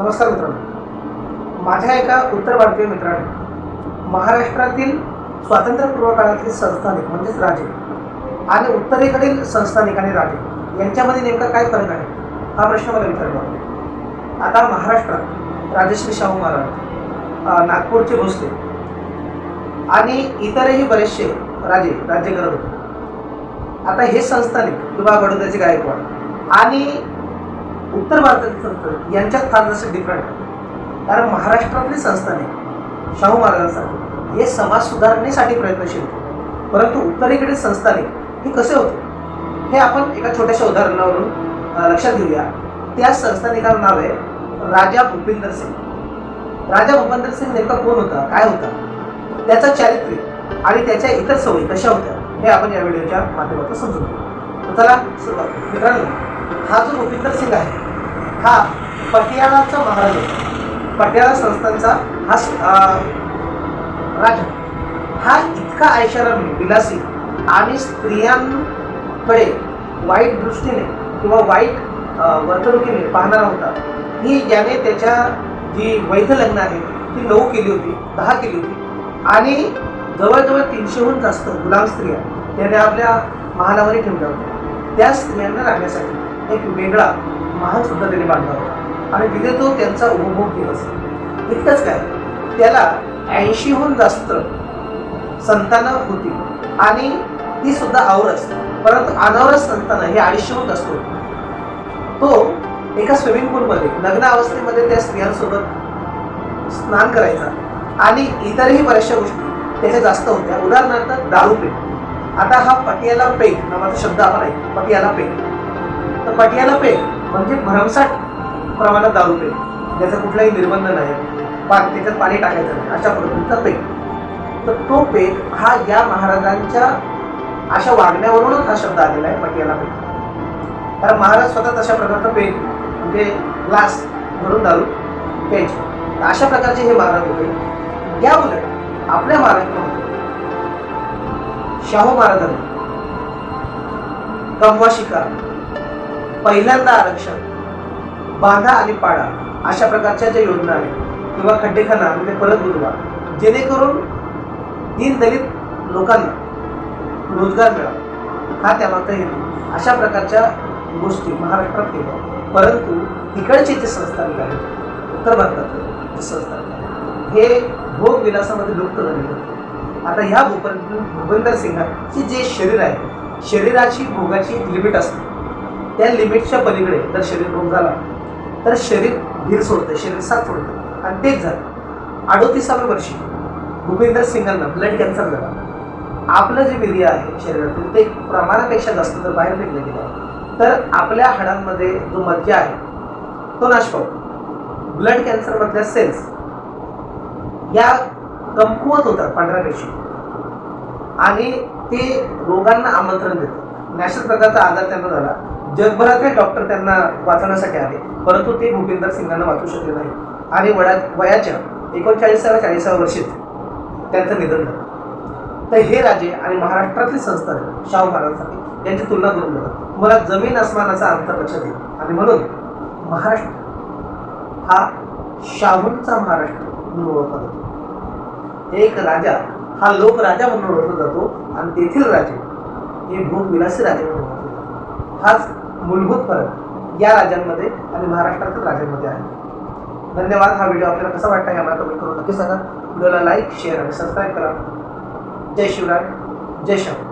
नमस्कार मित्रांनो. माझ्या एका उत्तर भारतीय मित्राने महाराष्ट्रातील स्वातंत्र्यपूर्व काळातील संस्थानिक म्हणजेच राजे आणि उत्तरेकडील संस्थानिक आणि राजे यांच्यामध्ये नेमका काय फरक आहे? हा प्रश्न मला विचारला आता महाराष्ट्रात राजश्री शाहू महाराज नागपूरचे भोसले आणि इतरही बरेचसे राजे राज्य करत होते. आता हे संस्थानिक किंवा बडोद्याचे गायकवाड आणि उत्तर भारतातील संस्थानिक यांच्यात फार जसं डिफरंट आहे. कारण महाराष्ट्रातली संस्थाने शाहू महाराजांसारखे. हे समाज सुधारणेसाठी प्रयत्नशील होते परंतु उत्तरेकडील संस्थाने हे कसे होते? हे आपण एका छोट्याशा उदाहरणावरून लक्षात घेऊया. त्या संस्थानिकाचं नाव आहे राजा भूपिंदर सिंग. राजा भूपिंदर सिंग नेमका कोण होता? काय होता? त्याचं चारित्र्य आणि त्याच्या इतर सवयी कशा होत्या? हे आपण या व्हिडिओच्या माध्यमातून समजून घेऊ. चला मित्रांनो हा जो भूपिंदर सिंग आहे हा पटियाळाचा महाराज आहे. पटियाळा संस्थांचा हा राजा. हा इतका ऐशाराम विलासी आणि स्त्रियांकडे वाईट दृष्टीने किंवा वाईट वर्तणुकीने पाहणारा होता. ही याने त्याच्या जी वैध लग्न आहे ती नऊ केली होती दहा केली होती. आणि जवळजवळ तीनशेहून जास्त गुलाम स्त्रिया त्याने आपल्या महालामध्ये ठेवल्या होत्या. त्या स्त्रियांना राहण्यासाठी. एक वेगळा महाल सुद्धा त्याने बांधला होता. आणि तिथे तो त्यांचा उपभोग घेत असे. इतकंच काय त्याला ऐंशीहून जास्त संतानं होती. आणि ती सुद्धा आवरस परंतु अनावरस संतानं हे अडीचशेहून जास्त होती. तो एका स्विमिंग पूलमध्ये लग्न अवस्थेमध्ये त्या स्त्रियांसोबत स्नान करायचा. आणि इतरही बऱ्याचशा गोष्टी त्याच्या जास्त होत्या. उदाहरणार्थ दारू पेट आता हा पटियाला पेक नावाचा शब्द आपण आहे पटियाला पेक तर पटियाला पे म्हणजे भरमसाठ प्रमाणात दारू पे. ज्याचा कुठलाही निर्बंध नाही. पा त्याच्यात पाणी टाकायचं नाही. अशा पद्धतीचा पेक तर तो पेक हा या महाराजांच्या अशा वागण्यावरूनच हा शब्द आलेला आहे पटियाला पेक कारण महाराज स्वतः तशा प्रकारचा पेक म्हणजे ग्लास भरून दारू प्यायचे. अशा प्रकारचे हे महाराज होते. या उलट आपल्या महाराष्ट्रामध्ये शाहू महाराजांनी कमवा शिकार पहिल्यांदा आरक्षण बांधा आणि पाडा अशा प्रकारच्या ज्या योजना आहेत किंवा खड्डेखाना म्हणजे परत बुजवा जेणेकरून दीन दलित लोकांना रोजगार मिळावा. हा त्यामागचा हेतू. अशा प्रकारच्या गोष्टी महाराष्ट्रात केल्या परंतु तिकडचे जे संस्थानिक आहेत उत्तर भारतातले जे संस्थानिक हे भोग विलासामध्ये लुप्त झालेले होते. आता ह्या भूपन भूपेंद्र सिंगाचे जे शरीर आहे शरीराची भोगाची एक लिमिट असते. त्या लिमिटच्या पलीकडे जर शरीर रोग झाला तर शरीर धीर सोडतं शरीर साथ सोडतं. आणि तेच झालं. अडोतीसाव्या वर्षी भूपेंद्र सिंगांना ब्लड कॅन्सर झाला. आपलं जे वीर्य आहे शरीरातील ते प्रमाणापेक्षा जास्त जर बाहेर निघलं गेलं. तर आपल्या हाडांमध्ये जो मज्जा आहे तो नाश पावतो ब्लड कॅन्सरमधल्या सेल्स या कमकुवत होतात पांढऱ्या पेशी आणि ते रोगांना आमंत्रण देतात. नॅशनल प्रकारचा आजार त्यांना झाला. जगभरातले डॉक्टर त्यांना वाचवण्यासाठी आले. परंतु ते भूपिंदर सिंगांना वाचू शकले नाही. आणि वडा वयाच्या एकोणचाळीसाव्या चाळीसाव्या वर्षीत त्यांचं निधन झालं. तर हे राजे आणि महाराष्ट्रातले संस्थान शाहू महाराजांसाठी यांची तुलना करून बघा. तुम्हाला जमीन आसमानाचा अंतर लक्षात येईल. आणि म्हणून महाराष्ट्र हा शाहूंचा महाराष्ट्र म्हणून ओळखला जातो. एक राजा हा लोक राजा म्हणून ओळखला जातो. आणि तेथील राजे हे भूविलासी राजे म्हणून हाच मूलभूत फरक या राज्यांमध्ये आणि महाराष्ट्रातील राज्यांमध्ये आहे. धन्यवाद. हा व्हिडिओ आपल्याला कसा वाटला हे आम्हाला कमेंट करून नक्की सांगा. व्हिडिओला लाईक शेअर आणि सबस्क्राईब करा. जय शिवराय. जय शाहू.